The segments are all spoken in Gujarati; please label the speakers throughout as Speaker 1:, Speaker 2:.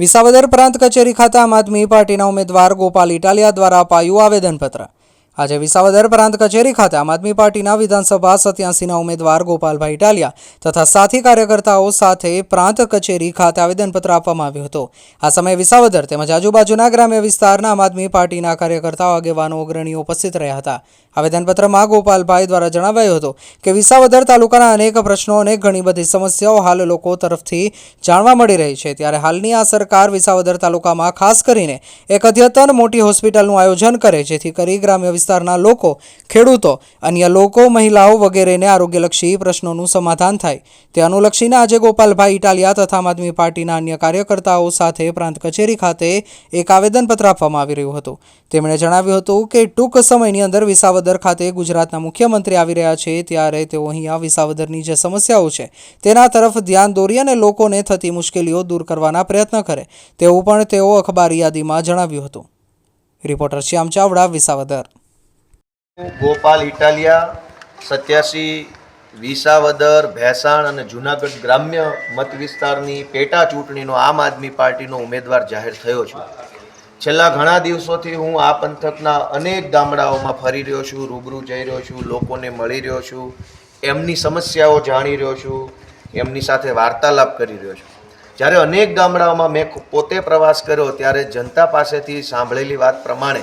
Speaker 1: વિસાવદર પ્રાંત કચેરી ખાતે આમ આદમી પાર્ટીના ઉમેદવાર ગોપાલ ઇટાલિયા દ્વારા અપાયું આવેદનપત્ર. આજે વિસાવદર પ્રાંત કચેરી ખાતે આમ આદમી પાર્ટીના વિધાનસભા સત્યાસીના ઉમેદવાર ગોપાલભાઈ ઇટાલિયા તથા સાથી કાર્યકર્તાઓ સાથે પ્રાંત કચેરી ખાતે આવેદનપત્ર આપવામાં આવ્યું હતું. આ સમયે વિસાવદર તેમજ આજુબાજુના ગ્રામ્ય વિસ્તારના આમ આદમી પાર્ટીના કાર્યકર્તાઓ, આગેવાનો, અગ્રણીઓ ઉપસ્થિત રહ્યા હતા. આવેદનપત્રમાં ગોપાલભાઈ દ્વારા જણાવાયું હતું કે વિસાવદર તાલુકાના અનેક પ્રશ્નો અને ઘણી બધી સમસ્યાઓ હાલ લોકો તરફથી જાણવા મળી રહી છે. ત્યારે હાલની આ સરકાર વિસાવદર તાલુકામાં ખાસ કરીને એક અદ્યતન મોટી હોસ્પિટલનું આયોજન કરે, જેથી કરી ગ્રામ્ય વિસ્તારના લોકો ખેડૂતો, અન્ય લોકો, મહિલાઓ વગેરેને આરોગ્યલક્ષી પ્રશ્નોનું સમાધાન થાય. તે અનુલક્ષીને આજે ગોપાલભાઈ ઇટાલિયા તથા આમ આદમી પાર્ટીના અન્ય કાર્યકર્તાઓ સાથે પ્રાંત કચેરી ખાતે એક આવેદનપત્ર આપવામાં આવી રહ્યું હતું. તેમણે જણાવ્યું હતું કે ટૂંક સમયની અંદર વિસાવદર ખાતે ગુજરાતના મુખ્યમંત્રી આવી રહ્યા છે, ત્યારે તેઓ અહીંયા વિસાવદરની જે સમસ્યાઓ છે, તેના તરફ ધ્યાન દોરી અને લોકોને થતી મુશ્કેલીઓ દૂર કરવાના પ્રયત્ન કરે, તેવું પણ તેઓ અખબારી યાદીમાં જણાવ્યું હતું. રિપોર્ટર શ્યામ ચાવડા, વિસાવદર.
Speaker 2: ગોપાલ ઇટાલિયા, સત્યાસી, વિસાવદર, ભેસાણ અને જુનાગઢ ગ્રામ્ય મત વિસ્તારની પેટા ચૂંટણીનો આમ આદમી પાર્ટીનો ઉમેદવાર જાહેર થયો છું. છેલ્લા ઘણા દિવસોથી હું આ પંથકના અનેક ગામડાઓમાં ફરી રહ્યો છું, રૂબરૂ જઈ રહ્યો છું, લોકોને મળી રહ્યો છું, એમની સમસ્યાઓ જાણી રહ્યો છું, એમની સાથે વાર્તાલાપ કરી રહ્યો છું. જ્યારે અનેક ગામડાઓમાં મેં પોતે પ્રવાસ કર્યો ત્યારે જનતા પાસેથી સાંભળેલી વાત પ્રમાણે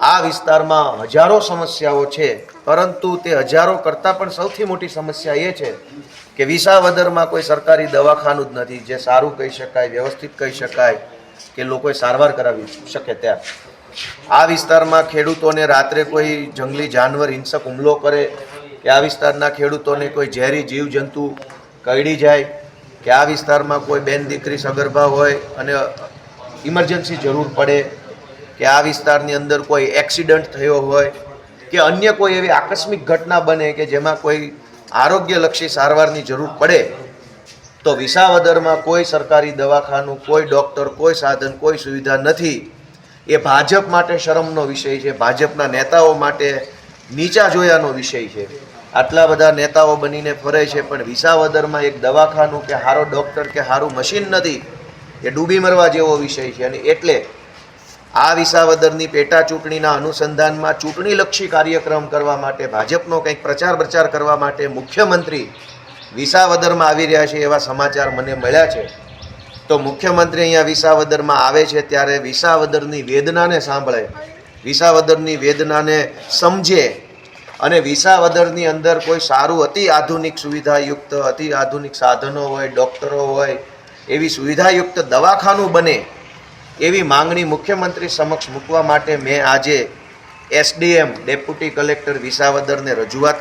Speaker 2: આ વિસ્તારમાં હજારો સમસ્યાઓ છે, પરંતુ તે હજારો કરતાં પણ સૌથી મોટી સમસ્યા એ છે કે વિસાવદરમાં કોઈ સરકારી દવાખાનું જ નથી, જે સારું કહી શકાય, વ્યવસ્થિત કહી શકાય, કે લોકોએ સારવાર કરાવી શકે ત્યાં. આ વિસ્તારમાં ખેડૂતોને રાત્રે કોઈ જંગલી જાનવર, હિંસક હુમલો કરે, કે આ વિસ્તારના ખેડૂતોને કોઈ ઝેરી જીવજંતુ કરડી જાય, કે આ વિસ્તારમાં કોઈ બેન દીકરી સગર્ભા હોય અને ઇમરજન્સી જરૂર પડે કે આ વિસ્તારની અંદર કોઈ એક્સિડન્ટ થયો હોય કે અન્ય કોઈ એવી આકસ્મિક ઘટના બને કે જેમાં કોઈ આરોગ્યલક્ષી સારવારની જરૂર પડે, તો વિસાવદરમાં કોઈ સરકારી દવાખાનું, કોઈ ડૉક્ટર, કોઈ સાધન, કોઈ સુવિધા નથી. એ ભાજપ માટે શરમનો વિષય છે. ભાજપના નેતાઓ માટે નીચા જોયાનો વિષય છે. આટલા બધા નેતાઓ બનીને ફરે છે, પણ વિસાવદરમાં એક દવાખાનું કે સારો ડૉક્ટર કે સારું મશીન નથી, એ ડૂબી મરવા જેવો વિષય છે. અને એટલે આ વિસાવદરની પેટા ચૂંટણીના અનુસંધાનમાં ચૂંટણીલક્ષી કાર્યક્રમ કરવા માટે ભાજપનો કંઈક પ્રચાર પ્રચાર કરવા માટે મુખ્યમંત્રી વિસાવદરમાં આવી રહ્યા છે એવા સમાચાર મને મળ્યા છે. તો મુખ્યમંત્રી અહીંયા વિસાવદરમાં આવે છે ત્યારે વિસાવદરની વેદનાને સાંભળે, વિસાવદરની વેદનાને સમજે અને વિસાવદરની અંદર કોઈ સારું અતિ આધુનિક સુવિધાયુક્ત, અતિ આધુનિક સાધનો હોય, ડૉક્ટરો હોય, એવી સુવિધાયુક્ત દવાખાનું બને એવી માંગણી મુખ્યમંત્રી સમક્ષ મૂકવા માટે મેં આજે એસડીએમ ડેપ્યુટી કલેક્ટર વિસાવદરને રજૂઆત